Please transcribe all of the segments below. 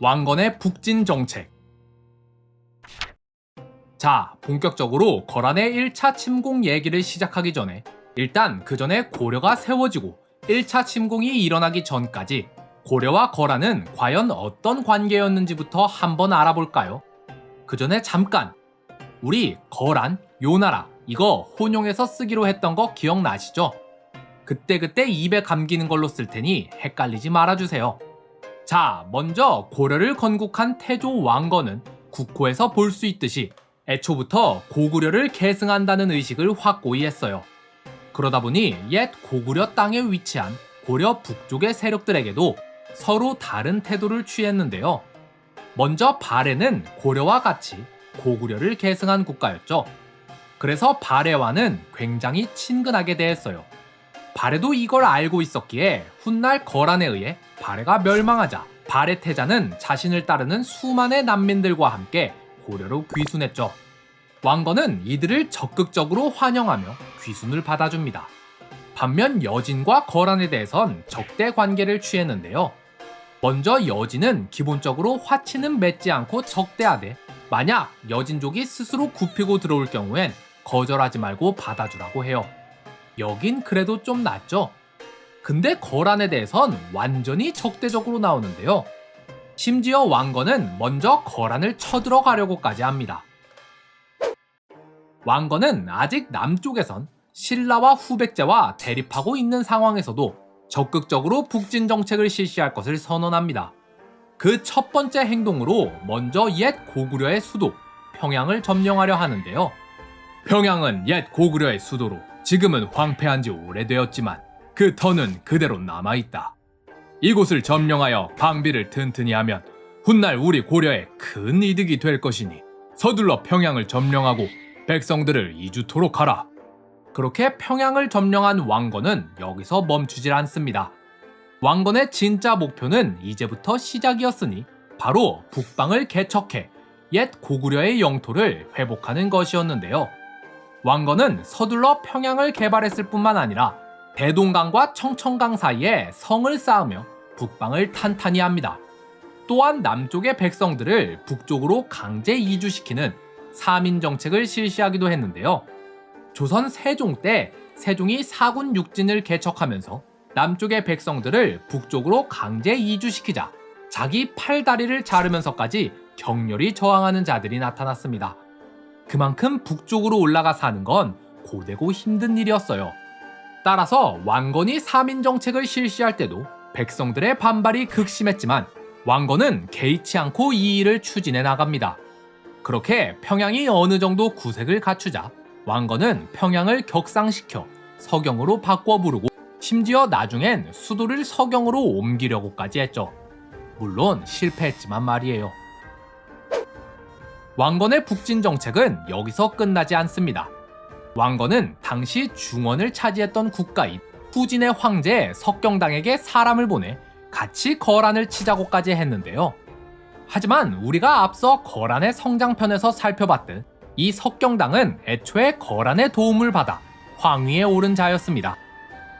왕건의 북진 정책. 자, 본격적으로 거란의 1차 침공 얘기를 시작하기 전에 일단 그 전에 고려가 세워지고 1차 침공이 일어나기 전까지 고려와 거란은 과연 어떤 관계였는지부터 한번 알아볼까요? 그 전에 잠깐 우리 거란, 요나라 이거 혼용해서 쓰기로 했던 거 기억나시죠? 그때그때 입에 감기는 걸로 쓸 테니 헷갈리지 말아주세요. 자, 먼저 고려를 건국한 태조 왕건은 국호에서 볼 수 있듯이 애초부터 고구려를 계승한다는 의식을 확고히 했어요. 그러다 보니 옛 고구려 땅에 위치한 고려 북쪽의 세력들에게도 서로 다른 태도를 취했는데요. 먼저 발해는 고려와 같이 고구려를 계승한 국가였죠. 그래서 발해와는 굉장히 친근하게 대했어요. 발해도 이걸 알고 있었기에 훗날 거란에 의해 발해가 멸망하자 발해 태자는 자신을 따르는 수만의 난민들과 함께 고려로 귀순했죠. 왕건은 이들을 적극적으로 환영하며 귀순을 받아줍니다. 반면 여진과 거란에 대해선 적대 관계를 취했는데요. 먼저 여진은 기본적으로 화치는 맺지 않고 적대하되 만약 여진족이 스스로 굽히고 들어올 경우엔 거절하지 말고 받아주라고 해요. 여긴 그래도 좀 낫죠. 근데 거란에 대해선 완전히 적대적으로 나오는데요. 심지어 왕건은 먼저 거란을 쳐들어가려고까지 합니다. 왕건은 아직 남쪽에선 신라와 후백제와 대립하고 있는 상황에서도 적극적으로 북진 정책을 실시할 것을 선언합니다. 그 첫 번째 행동으로 먼저 옛 고구려의 수도 평양을 점령하려 하는데요. 평양은 옛 고구려의 수도로 지금은 황폐한 지 오래되었지만 그 터는 그대로 남아있다. 이곳을 점령하여 방비를 튼튼히 하면 훗날 우리 고려에 큰 이득이 될 것이니 서둘러 평양을 점령하고 백성들을 이주토록 하라. 그렇게 평양을 점령한 왕건은 여기서 멈추질 않습니다. 왕건의 진짜 목표는 이제부터 시작이었으니 바로 북방을 개척해 옛 고구려의 영토를 회복하는 것이었는데요. 왕건은 서둘러 평양을 개발했을 뿐만 아니라 대동강과 청천강 사이에 성을 쌓으며 북방을 탄탄히 합니다. 또한 남쪽의 백성들을 북쪽으로 강제 이주시키는 사민 정책을 실시하기도 했는데요. 조선 세종 때 세종이 사군 육진을 개척하면서 남쪽의 백성들을 북쪽으로 강제 이주시키자 자기 팔다리를 자르면서까지 격렬히 저항하는 자들이 나타났습니다. 그만큼 북쪽으로 올라가 사는 건 고되고 힘든 일이었어요. 따라서 왕건이 사민 정책을 실시할 때도 백성들의 반발이 극심했지만 왕건은 개의치 않고 이 일을 추진해 나갑니다. 그렇게 평양이 어느 정도 구색을 갖추자 왕건은 평양을 격상시켜 서경으로 바꿔 부르고 심지어 나중엔 수도를 서경으로 옮기려고까지 했죠. 물론 실패했지만 말이에요. 왕건의 북진 정책은 여기서 끝나지 않습니다. 왕건은 당시 중원을 차지했던 국가인 후진의 황제 석경당에게 사람을 보내 같이 거란을 치자고까지 했는데요. 하지만 우리가 앞서 거란의 성장편에서 살펴봤듯 이 석경당은 애초에 거란의 도움을 받아 황위에 오른 자였습니다.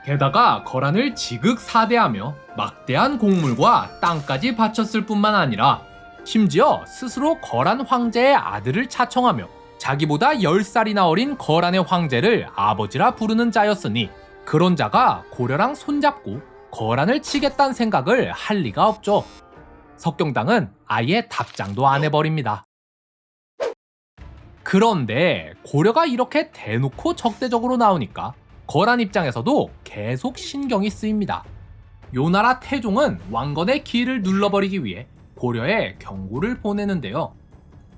게다가 거란을 지극사대하며 막대한 곡물과 땅까지 바쳤을 뿐만 아니라 심지어 스스로 거란 황제의 아들을 차청하며 자기보다 10살이나 어린 거란의 황제를 아버지라 부르는 자였으니 그런 자가 고려랑 손잡고 거란을 치겠다는 생각을 할 리가 없죠. 석경당은 아예 답장도 안 해버립니다. 그런데 고려가 이렇게 대놓고 적대적으로 나오니까 거란 입장에서도 계속 신경이 쓰입니다. 요나라 태종은 왕건의 기를 눌러버리기 위해 고려에 경고를 보내는데요.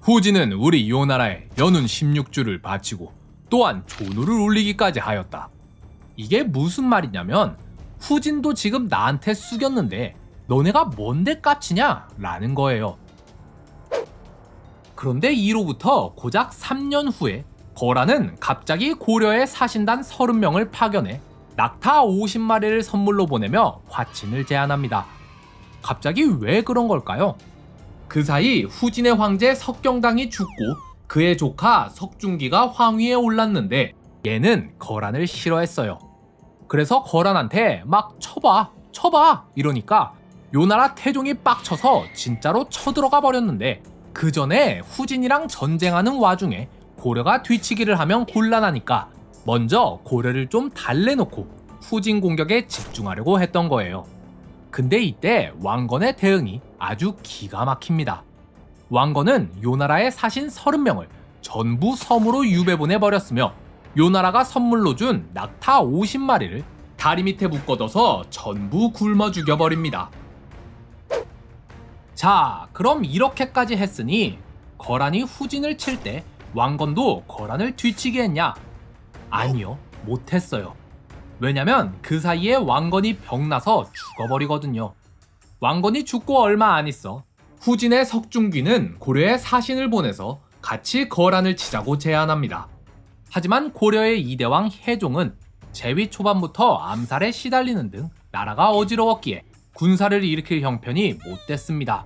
후지는 우리 요나라에 연운 16주를 바치고 또한 조누를 울리기까지 하였다. 이게 무슨 말이냐면 후진도 지금 나한테 숙였는데 너네가 뭔데 까치냐? 라는 거예요. 그런데 이로부터 고작 3년 후에 거란은 갑자기 고려에 사신단 30명을 파견해 낙타 50마리를 선물로 보내며 화친을 제안합니다. 갑자기 왜 그런 걸까요? 그 사이 후진의 황제 석경당이 죽고 그의 조카 석중기가 황위에 올랐는데 얘는 거란을 싫어했어요. 그래서 거란한테 막 쳐봐, 쳐봐 이러니까 요나라 태종이 빡쳐서 진짜로 쳐들어가 버렸는데 그 전에 후진이랑 전쟁하는 와중에 고려가 뒤치기를 하면 곤란하니까 먼저 고려를 좀 달래놓고 후진 공격에 집중하려고 했던 거예요. 근데 이때 왕건의 대응이 아주 기가 막힙니다. 왕건은 요나라의 사신 30명을 전부 섬으로 유배 보내 버렸으며 요나라가 선물로 준 낙타 50마리를 다리 밑에 묶어둬서 전부 굶어 죽여버립니다. 자, 그럼 이렇게까지 했으니 거란이 후진을 칠 때 왕건도 거란을 뒤치게 했냐? 아니요, 못했어요. 왜냐면 그 사이에 왕건이 병나서 죽어버리거든요. 왕건이 죽고 얼마 안 있어 후진의 석중귀는 고려에 사신을 보내서 같이 거란을 치자고 제안합니다. 하지만 고려의 이대왕 해종은 제위 초반부터 암살에 시달리는 등 나라가 어지러웠기에 군사를 일으킬 형편이 못 됐습니다.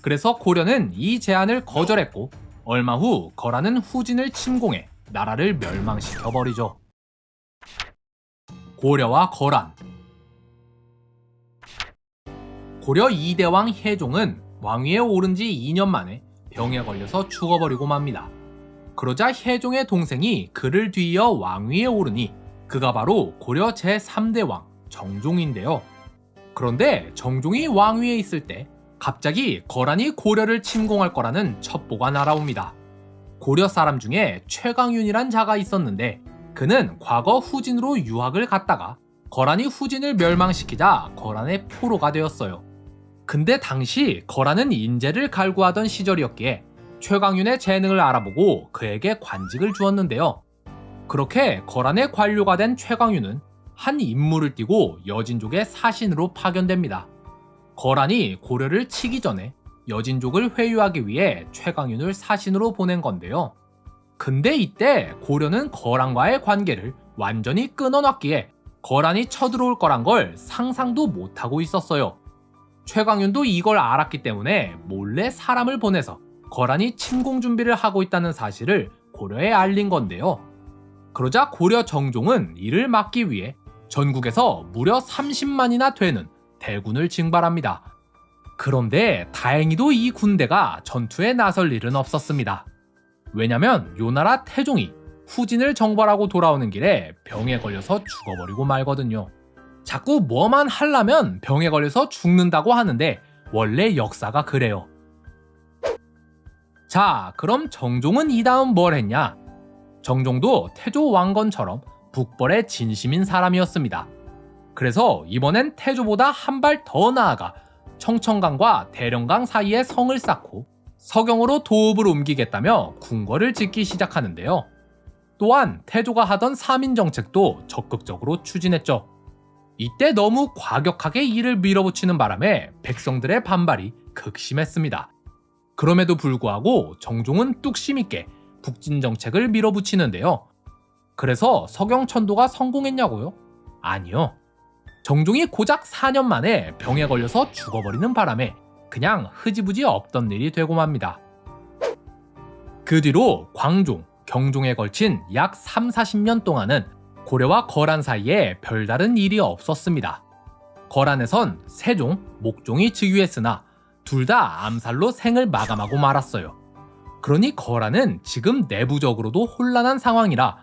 그래서 고려는 이 제안을 거절했고 얼마 후 거란은 후진을 침공해 나라를 멸망시켜 버리죠. 고려와 거란 고려 2대왕 해종은 왕위에 오른 지 2년 만에 병에 걸려서 죽어버리고 맙니다. 그러자 해종의 동생이 그를 뒤이어 왕위에 오르니 그가 바로 고려 제3대 왕 정종인데요. 그런데 정종이 왕위에 있을 때 갑자기 거란이 고려를 침공할 거라는 첩보가 날아옵니다. 고려 사람 중에 최강윤이란 자가 있었는데 그는 과거 후진으로 유학을 갔다가 거란이 후진을 멸망시키자 거란의 포로가 되었어요. 근데 당시 거란은 인재를 갈구하던 시절이었기에 최강윤의 재능을 알아보고 그에게 관직을 주었는데요. 그렇게 거란의 관료가 된 최강윤은 한 임무를 띠고 여진족의 사신으로 파견됩니다. 거란이 고려를 치기 전에 여진족을 회유하기 위해 최강윤을 사신으로 보낸 건데요. 근데 이때 고려는 거란과의 관계를 완전히 끊어놨기에 거란이 쳐들어올 거란 걸 상상도 못하고 있었어요. 최광윤도 이걸 알았기 때문에 몰래 사람을 보내서 거란이 침공 준비를 하고 있다는 사실을 고려에 알린 건데요. 그러자 고려 정종은 이를 막기 위해 전국에서 무려 30만이나 되는 대군을 징발합니다. 그런데 다행히도 이 군대가 전투에 나설 일은 없었습니다. 왜냐면 요나라 태종이 후진을 정벌하고 돌아오는 길에 병에 걸려서 죽어버리고 말거든요. 자꾸 뭐만 하려면 병에 걸려서 죽는다고 하는데 원래 역사가 그래요. 자, 그럼 정종은 이 다음 뭘 했냐? 정종도 태조 왕건처럼 북벌의 진심인 사람이었습니다. 그래서 이번엔 태조보다 한 발 더 나아가 청천강과 대령강 사이에 성을 쌓고 서경으로 도읍을 옮기겠다며 궁궐을 짓기 시작하는데요. 또한 태조가 하던 사민 정책도 적극적으로 추진했죠. 이때 너무 과격하게 일을 밀어붙이는 바람에 백성들의 반발이 극심했습니다. 그럼에도 불구하고 정종은 뚝심 있게 북진 정책을 밀어붙이는데요. 그래서 서경천도가 성공했냐고요? 아니요. 정종이 고작 4년 만에 병에 걸려서 죽어버리는 바람에 그냥 흐지부지 없던 일이 되고 맙니다. 그 뒤로 광종, 경종에 걸친 약 3, 40년 동안은 고려와 거란 사이에 별다른 일이 없었습니다. 거란에선 세종, 목종이 즉위했으나 둘 다 암살로 생을 마감하고 말았어요. 그러니 거란은 지금 내부적으로도 혼란한 상황이라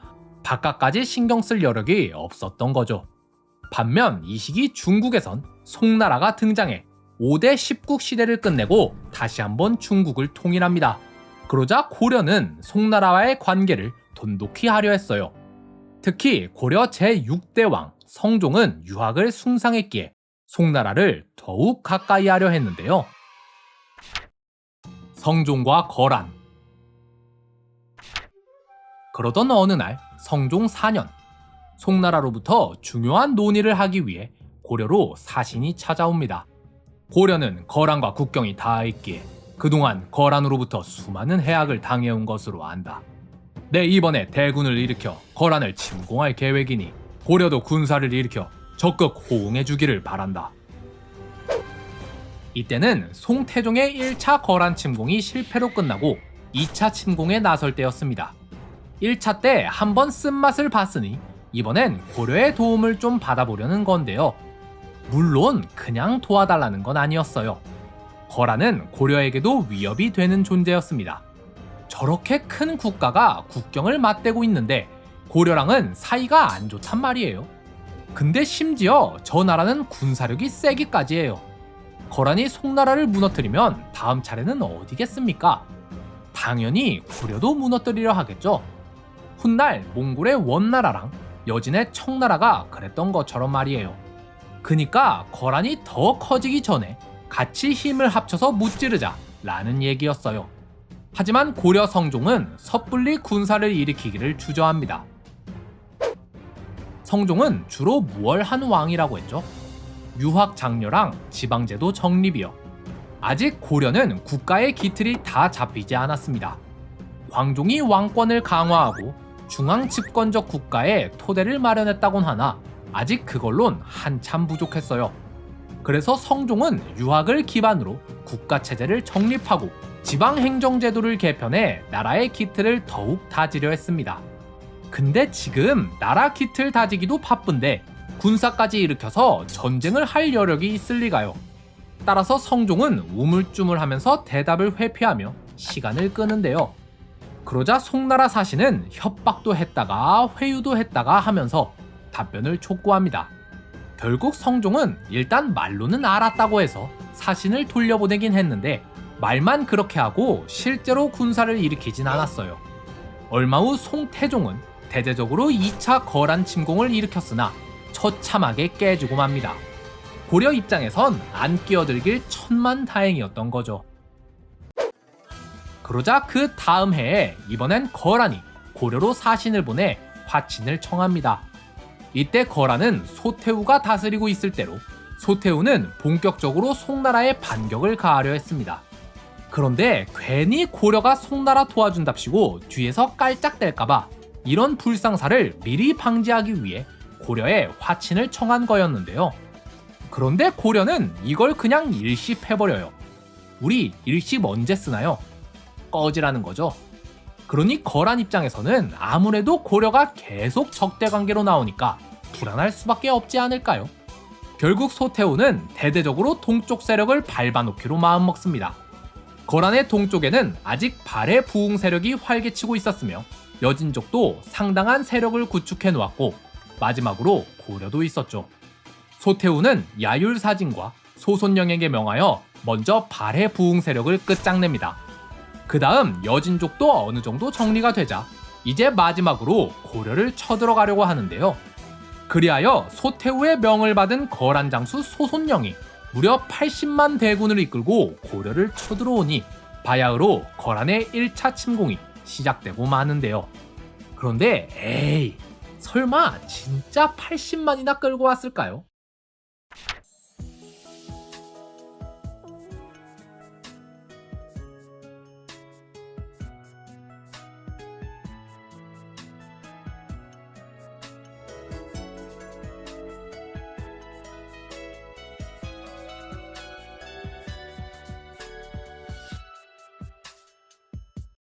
바깥까지 신경 쓸 여력이 없었던 거죠. 반면 이 시기 중국에선 송나라가 등장해 5대 10국 시대를 끝내고 다시 한번 중국을 통일합니다. 그러자 고려는 송나라와의 관계를 돈독히 하려 했어요. 특히 고려 제6대 왕 성종은 유학을 숭상했기에 송나라를 더욱 가까이 하려 했는데요. 성종과 거란 그러던 어느 날 성종 4년 송나라로부터 중요한 논의를 하기 위해 고려로 사신이 찾아옵니다. 고려는 거란과 국경이 닿아 있기에 그동안 거란으로부터 수많은 해악을 당해온 것으로 안다. 내 이번에 대군을 일으켜 거란을 침공할 계획이니 고려도 군사를 일으켜 적극 호응해 주기를 바란다. 이때는 송태종의 1차 거란 침공이 실패로 끝나고 2차 침공에 나설 때였습니다. 1차 때 한 번 쓴맛을 봤으니 이번엔 고려의 도움을 좀 받아보려는 건데요. 물론 그냥 도와달라는 건 아니었어요. 거란은 고려에게도 위협이 되는 존재였습니다. 저렇게 큰 국가가 국경을 맞대고 있는데 고려랑은 사이가 안 좋단 말이에요. 근데 심지어 저 나라는 군사력이 세기까지 해요. 거란이 송나라를 무너뜨리면 다음 차례는 어디겠습니까? 당연히 고려도 무너뜨리려 하겠죠. 훗날 몽골의 원나라랑 여진의 청나라가 그랬던 것처럼 말이에요. 그니까 거란이 더 커지기 전에 같이 힘을 합쳐서 무찌르자 라는 얘기였어요. 하지만 고려 성종은 섣불리 군사를 일으키기를 주저합니다. 성종은 주로 무얼한 왕이라고 했죠? 유학 장려랑 지방제도 정립이요. 아직 고려는 국가의 기틀이 다 잡히지 않았습니다. 광종이 왕권을 강화하고 중앙 집권적 국가의 토대를 마련했다곤 하나 아직 그걸론 한참 부족했어요. 그래서 성종은 유학을 기반으로 국가 체제를 정립하고 지방 행정 제도를 개편해 나라의 기틀을 더욱 다지려 했습니다. 근데 지금 나라 기틀 다지기도 바쁜데 군사까지 일으켜서 전쟁을 할 여력이 있을 리가요. 따라서 성종은 우물쭈물하면서 대답을 회피하며 시간을 끄는데요. 그러자 송나라 사신은 협박도 했다가 회유도 했다가 하면서 답변을 촉구합니다. 결국 성종은 일단 말로는 알았다고 해서 사신을 돌려보내긴 했는데 말만 그렇게 하고 실제로 군사를 일으키진 않았어요. 얼마 후 송태종은 대대적으로 2차 거란 침공을 일으켰으나 처참하게 깨지고 맙니다. 고려 입장에선 안 끼어들길 천만 다행이었던 거죠. 그러자 그 다음 해에 이번엔 거란이 고려로 사신을 보내 화친을 청합니다. 이때 거란은 소태우가 다스리고 있을 때로 소태우는 본격적으로 송나라에 반격을 가하려 했습니다. 그런데 괜히 고려가 송나라 도와준답시고 뒤에서 깔짝댈까봐 이런 불상사를 미리 방지하기 위해 고려에 화친을 청한 거였는데요. 그런데 고려는 이걸 그냥 일십해버려요. 우리 일십 언제 쓰나요? 꺼지라는 거죠. 그러니 거란 입장에서는 아무래도 고려가 계속 적대 관계로 나오니까 불안할 수밖에 없지 않을까요? 결국 소태우는 대대적으로 동쪽 세력을 밟아놓기로 마음먹습니다. 거란의 동쪽에는 아직 발해 부흥 세력이 활개치고 있었으며 여진족도 상당한 세력을 구축해 놓았고 마지막으로 고려도 있었죠. 소태우는 야율사진과 소손령에게 명하여 먼저 발해 부흥 세력을 끝장냅니다. 그 다음 여진족도 어느 정도 정리가 되자 이제 마지막으로 고려를 쳐들어가려고 하는데요. 그리하여 소태우의 명을 받은 거란 장수 소손령이 무려 80만 대군을 이끌고 고려를 쳐들어오니 바야흐로 거란의 1차 침공이 시작되고 마는데요. 그런데 에이 설마 진짜 80만이나 끌고 왔을까요?